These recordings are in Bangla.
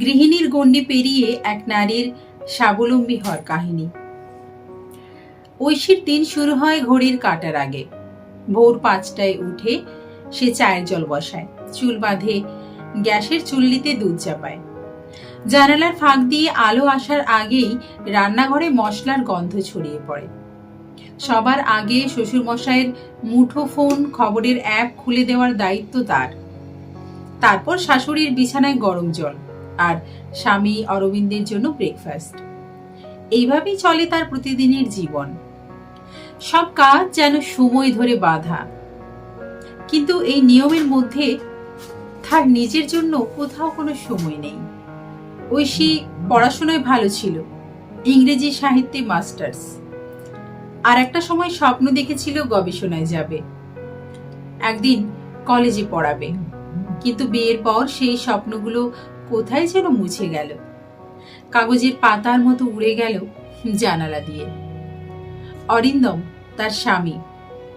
গৃহিণীর গণ্ডি পেরিয়ে এক নারীর স্বাবলম্বী হওয়ার কাহিনী। ঐশীর দিন শুরু হয় ঘড়ির কাটার আগে। ভোর পাঁচটায় উঠে সে চায়ের জল বসায়। চুল বাঁধে, গ্যাসের চুল্লিতে দুধ চাপায়। জানালার ফাঁক দিয়ে আলো আসার আগেই রান্নাঘরে মশলার গন্ধ ছড়িয়ে পড়ে। সবার আগে শ্বশুরমশাইয়ের মুঠো ফোন খবরের অ্যাপ খুলে দেওয়ার দায়িত্ব তার। তারপর শাশুড়ির বিছানায় গরম জল। আর স্বামী অরবিন্দের জন্য ব্রেকফাস্ট এইভাবেই চলে তার প্রতিদিনের জীবন। সব কাজ যেন সময় ধরে বাধা। কিন্তু এই নিয়মের মধ্যে তার নিজের জন্য কোথাও কোনো সময় নেই। ঐশী পড়াশোনায় ভালো ছিল, ইংরেজি সাহিত্যে মাস্টার্স আর একটা সময় স্বপ্ন দেখেছিল গবেষণায় যাবে। একদিন কলেজে পড়াবে। কিন্তু বিয়ের পর সেই স্বপ্নগুলো কোথায় যেন মুছে গেল। কাগজের পাতার মতো উড়ে গেল জানালা দিয়ে। অরিন্দম, তার স্বামী,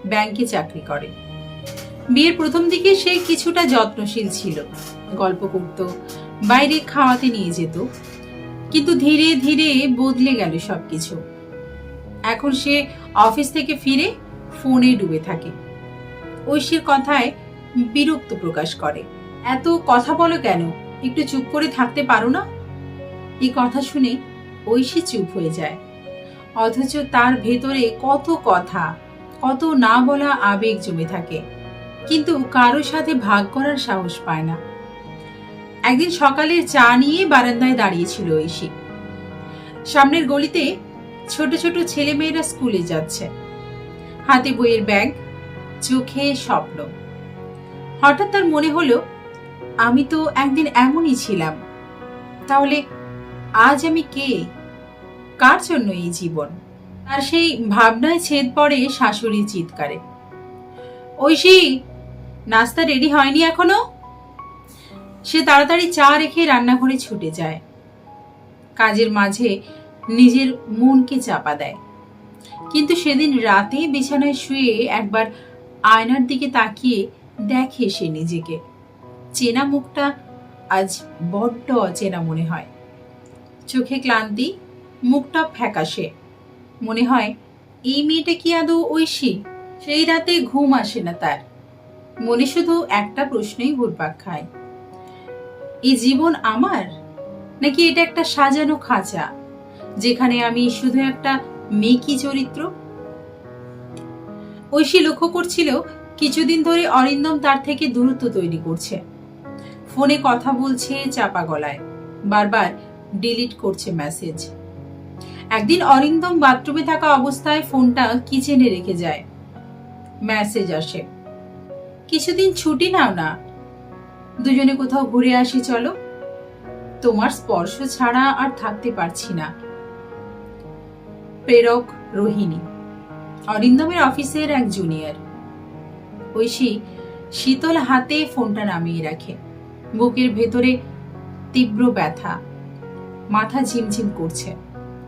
ব্যাংকে চাকরি করে। বিয়ের প্রথম দিকে সে কিছুটা যত্নশীল ছিল। গল্প করত, বাইরে খাওয়াতে নিয়ে যেত। কিন্তু ধীরে ধীরে বদলে গেল সবকিছু। এখন সে অফিস থেকে ফিরে ফোনে ডুবে থাকে। ঐশীর কথায় বিরক্ত প্রকাশ করে। এত কথা বলো কেন? একটু চুপ করে থাকতে পারো না? এই কথা শুনে ঐশী চুপ হয়ে যায়। অথচ তার ভেতরে কত কথা, কত না বলা আবেগ জমে থাকে। কিন্তু কারোর সাথে ভাগ করার সাহস পায় না। একদিন সকালের চা নিয়ে বারান্দায় দাঁড়িয়েছিল ঐশী। সামনের গলিতে ছোট ছোট ছেলেমেয়েরা স্কুলে যাচ্ছে। হাতে বইয়ের ব্যাগ, চোখে স্বপ্ন। হঠাৎ তার মনে হলো আমি তো একদিন এমনই ছিলাম। তাহলে আজ আমি কে? কার জন্য এই জীবন? আর সেই ভাবনায় ছেদ পড়ে শাশুড়ি চিৎকারে। ঐশী নাস্তা রেডি হয়নি এখনও? সে তাড়াতাড়ি চা রেখে রান্নাঘরে ছুটে যায়। কাজের মাঝে নিজের মনকে চাপা দেয়। কিন্তু সেদিন রাতে বিছানায় শুয়ে একবার আয়নার দিকে তাকিয়ে দেখে সে নিজেকে। চেনা মুখটা আজ বড্ড অচেনা মনে হয়। চোখে ক্লান্তি, মুখটা ফ্যাকাশে। মনে হয়, এই মেয়েটা কি আদৌ ঐশী? সেই রাতে ঘুম আসে না তার। মনে শুধু একটা প্রশ্নই ঘুরপাক খায়। এই জীবন আমার? নাকি এটা একটা সাজানো খাঁচা, যেখানে আমি শুধু একটা মেকি চরিত্র? ঐশী লক্ষ্য করছিল, কিছুদিন ধরে অরিন্দম তার থেকে দূরত্ব তৈরি করছে। ফোনে কথা বলছে চাপা গলায়। বারবার ডিলিট করছে মেসেজ। একদিন অরিন্দম বাথরুমে থাকা অবস্থায় ফোনটা কিচেনে রেখে যায়। মেসেজ আসে। কিছুদিন ছুটি নাও না। দুজনে কোথাও ঘুরে আসি, চলো। তোমার স্পর্শ ছাড়া আর থাকতে পারছি না। প্রেরক রোহিণী। অরিন্দমের অফিসের এক জুনিয়র। ঐশী শীতল হাতে ফোনটা নামিয়ে রাখে। বুকের ভেতরে তীব্র ব্যথা। মাথা ঝিমঝিম করছে।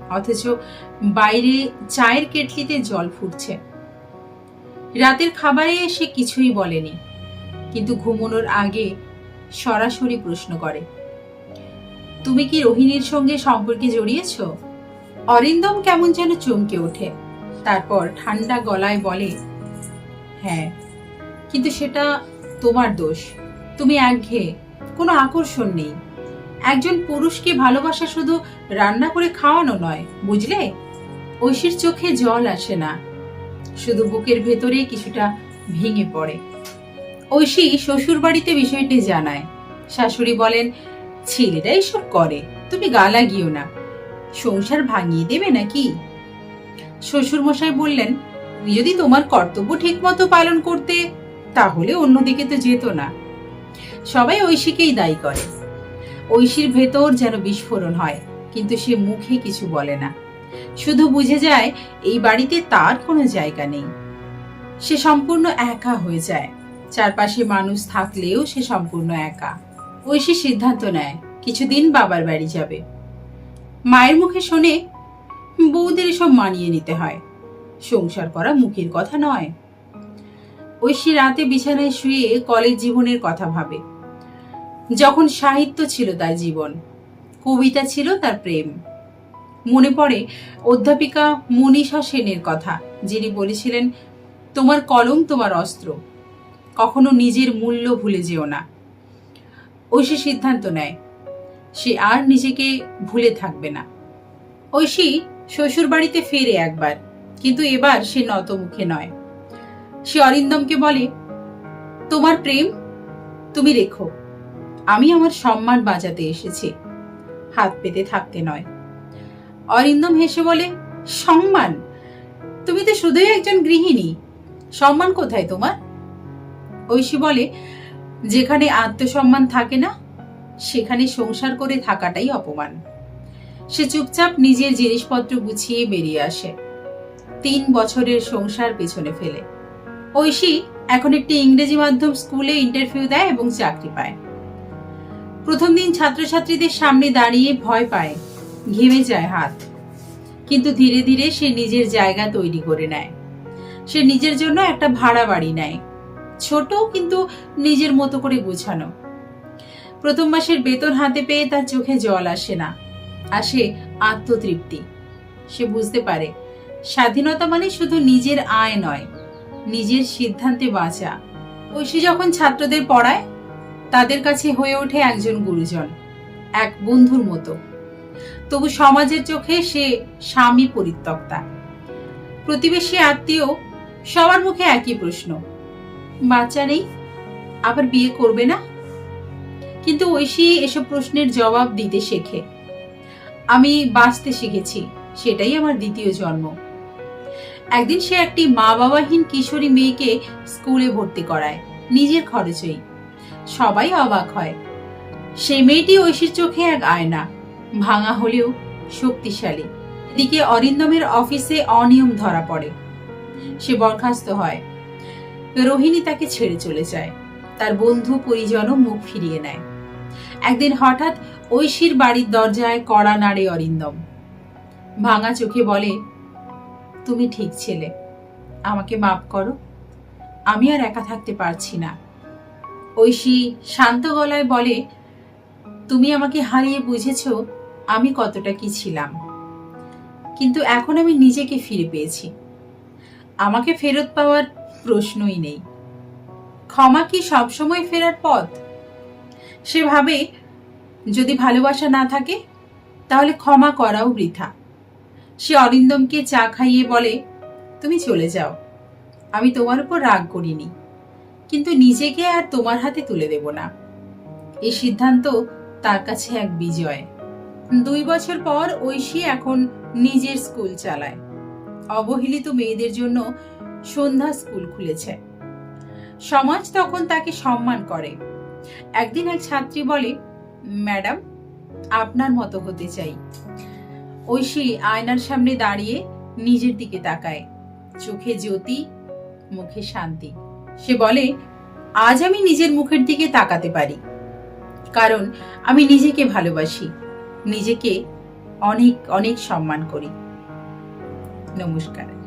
অথচ বাইরে চায়ের কেটলিতে জল ফুটছে। রাতের খাবারে সে কিছুই বলেনি, কিন্তু ঘুমানোর আগে সরাসরি প্রশ্ন করে, তুমি কি রোহিণীর সঙ্গে সম্পর্কে জড়িয়েছ? অরিন্দম কেমন যেন চমকে ওঠে, তারপর ঠান্ডা গলায় বলে হ্যাঁ কিন্তু সেটা তোমার দোষ। তুমি একঘেয়ে কোনো আকর্ষণ নেই। একজন পুরুষকে ভালোবাসা শুধু রান্না করে খাওয়ানো নয়, বুঝলে? ঐশীর চোখে জল আসে না। শুধু বুকের ভেতরে কিছুটা ভেঙে পড়ে। ঐশী শ্বশুর বাড়িতে বিষয়টি জানায়। শাশুড়ি বলেন, ছেলেরা এসব করে, তুমি গা লাগিও না। সংসার ভাঙিয়ে দেবে নাকি? শ্বশুর মশাই বললেন, তুমি যদি তোমার কর্তব্য ঠিকমতো পালন করতে, তাহলে অন্যদিকে তো যেত না। সবাই ঐশীকেই দায়ী করে। ঐশীর ভেতর যেন বিস্ফোরণ হয়, কিন্তু সে মুখে কিছু বলে না। শুধু বুঝে যায়, এই বাড়িতে তার কোনো জায়গা নেই। সে সম্পূর্ণ একা হয়ে যায়। চারপাশে মানুষ থাকলেও সে সম্পূর্ণ একা। ঐশী সিদ্ধান্ত নেয়, কিছুদিন বাবার বাড়ি যাবে। মায়ের মুখে শোনে, বউদের এসব মানিয়ে নিতে হয়। সংসার করা মুখের কথা নয়। ঐশী রাতে বিছানায় শুয়ে কলেজ জীবনের কথা ভাবে। যখন সাহিত্য ছিল তার জীবন, কবিতা ছিল তার প্রেম। মনে পড়ে অধ্যাপিকা মনীষা সেনের কথা, যিনি বলেছিলেন, তোমার কলম তোমার অস্ত্র, কখনো নিজের মূল্য ভুলে যেও না। ঐশী সিদ্ধান্ত নেয়, সে আর নিজেকে ভুলে থাকবে না। ঐশী শ্বশুর বাড়িতে ফেরে একবার, কিন্তু এবার সে নত মুখে নয়। সে অরিন্দমকে বলে, তোমার প্রেম তুমি রেখো। আমি আমার সম্মান বাঁচাতে এসেছি। হাত পেতে থাকতে নয়। অরিন্দম হেসে বলে, সম্মান? তুমি তো শুধুই একজন গৃহিণী। সম্মান কোথায় তোমার? ঐশী বলে, যেখানে আত্মসম্মান থাকে না, সেখানে সংসার করে থাকাটাই অপমান। সে চুপচাপ নিজের জিনিসপত্র গুছিয়ে বেরিয়ে আসে। তিন বছরের সংসার পেছনে ফেলে। ঐশী এখন একটি ইংরেজি মাধ্যম স্কুলে ইন্টারভিউ দেয় এবং চাকরি পায়। প্রথম দিন ছাত্রছাত্রীদের সামনে দাঁড়িয়ে ভয় পায়, ঘেমে যায় হাত। কিন্তু ধীরে ধীরে সে নিজের জায়গা তৈরি করে নেয়। সে নিজের জন্য একটা ভাড়া বাড়ি নেয়, ছোট কিন্তু নিজের মতো করে গোছানো। প্রথম মাসের বেতন হাতে পেয়ে তার চোখে জল আসে না আসে আত্মতৃপ্তি। সে বুঝতে পারে, স্বাধীনতা মানে শুধু নিজের আয় নয় নিজের সিদ্ধান্তে বাঁচা। ঐশী যখন ছাত্রদের পড়ায়, তাদের কাছে হয়ে ওঠে একজন গুরুজন, এক বন্ধুর মতো। তবু সমাজের চোখে সে স্বামী পরিত্যক্তা। প্রতিবেশী আত্মীয়, সবার মুখে একই প্রশ্ন, বাচ্চা নেই, আবার বিয়ে করবে না? কিন্তু ঐশী এসব প্রশ্নের জবাব দিতে শেখে। আমি বাঁচতে শিখেছি, সেটাই আমার দ্বিতীয় জন্ম। একদিন সে একটি মা বাবাহীন কিশোরী মেয়েকে স্কুলে ভর্তি করায়, নিজের খরচেই। সবাই অবাক হয়। সেই মেয়েটি ঐশীর চোখে এক আয়না, ভাঙা হলেও শক্তিশালী। এদিকে অরিন্দমের অফিসে অনিয়ম ধরা পড়ে। সে বরখাস্ত হয়। রোহিণী তাকে ছেড়ে চলে যায়। তার বন্ধু পরিজনও মুখ ফিরিয়ে নেয়। একদিন হঠাৎ ঐশীর বাড়ির দরজায় কড়া নাড়ে অরিন্দম। ভাঙা চোখে বলে তুমি ঠিক ছেলে। আমাকে মাফ করো। আমি আর একা থাকতে পারছি না। ঐশী শান্ত গলায় বলে, তুমি আমাকে হারিয়ে বুঝেছ আমি কতটা কি ছিলাম। কিন্তু এখন আমি নিজেকে ফিরে পেয়েছি। আমাকে ফেরত পাওয়ার প্রশ্নই নেই। ক্ষমা কি সবসময় ফেরার পথ? সে ভাবে যদি ভালোবাসা না থাকে, তাহলে ক্ষমা করাও বৃথা। সে অরিন্দমকে চা খাইয়ে বলে, তুমি চলে যাও। আমি তোমার উপর রাগ করিনি, কিন্তু নিজেকে আর তোমার হাতে তুলে দেব না। এই সিদ্ধান্ত তার কাছে এক বিজয়। দুই বছর পর ঐশী এখন নিজের স্কুল চালায়। অবহেলিত মেয়েদের জন্য সন্ধ্যা স্কুল খুলেছে। সমাজ তখন তাকে সম্মান করে। একদিন এক ছাত্রী বলে, ম্যাডাম, আপনার মতো হতে চাই। ঐশী আয়নার সামনে দাঁড়িয়ে নিজের দিকে তাকায়। চোখে জ্যোতি, মুখে শান্তি। সে বলে, আজ আমি নিজের মুখের দিকে তাকাতে পারি। কারণ আমি নিজেকে ভালোবাসি। নিজেকে অনেক অনেক সম্মান করি। নমস্কার।